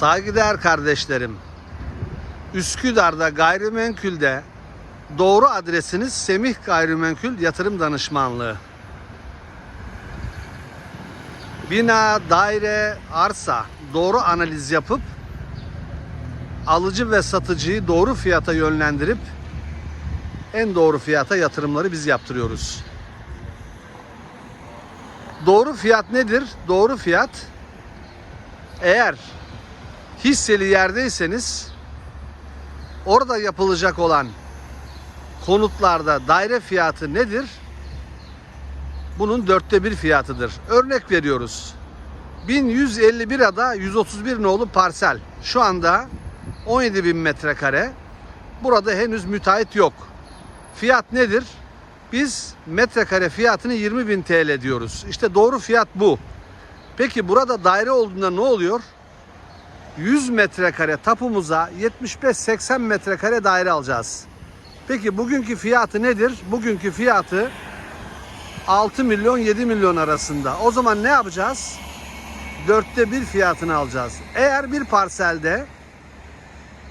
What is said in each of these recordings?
Saygıdeğer kardeşlerim, Üsküdar'da gayrimenkulde doğru adresiniz Semih Gayrimenkul Yatırım Danışmanlığı. Bina, daire, arsa doğru analiz yapıp alıcı ve satıcıyı doğru fiyata yönlendirip en doğru fiyata yatırımları biz yaptırıyoruz. Doğru fiyat nedir? Doğru fiyat eğer hisseli yerdeyseniz orada yapılacak olan konutlarda daire fiyatı nedir? Bunun dörtte bir fiyatıdır. Örnek veriyoruz. 1151 ada 131 nolu parsel. Şu anda 17 bin metrekare. Burada henüz müteahhit yok. Fiyat nedir? Biz metrekare fiyatını 20 bin TL diyoruz. İşte doğru fiyat bu. Peki burada daire olduğunda ne oluyor? 100 metrekare tapumuza 75-80 metrekare daire alacağız. Peki bugünkü fiyatı nedir? Bugünkü fiyatı 6 milyon 7 milyon arasında. O zaman ne yapacağız? Dörtte bir fiyatını alacağız. Eğer bir parselde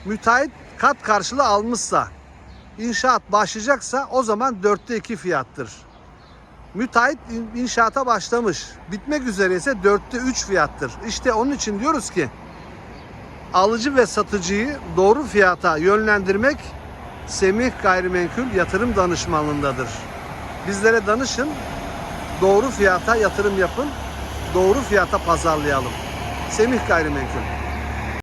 müteahhit kat karşılığı almışsa, inşaat başlayacaksa o zaman dörtte iki fiyattır. Müteahhit in- inşaata başlamış, bitmek üzere ise dörtte üç fiyattır. İşte onun için diyoruz ki alıcı ve satıcıyı doğru fiyata yönlendirmek Semih Gayrimenkul Yatırım Danışmanlığındadır. Bizlere danışın, doğru fiyata yatırım yapın, doğru fiyata pazarlayalım. Semih Gayrimenkul.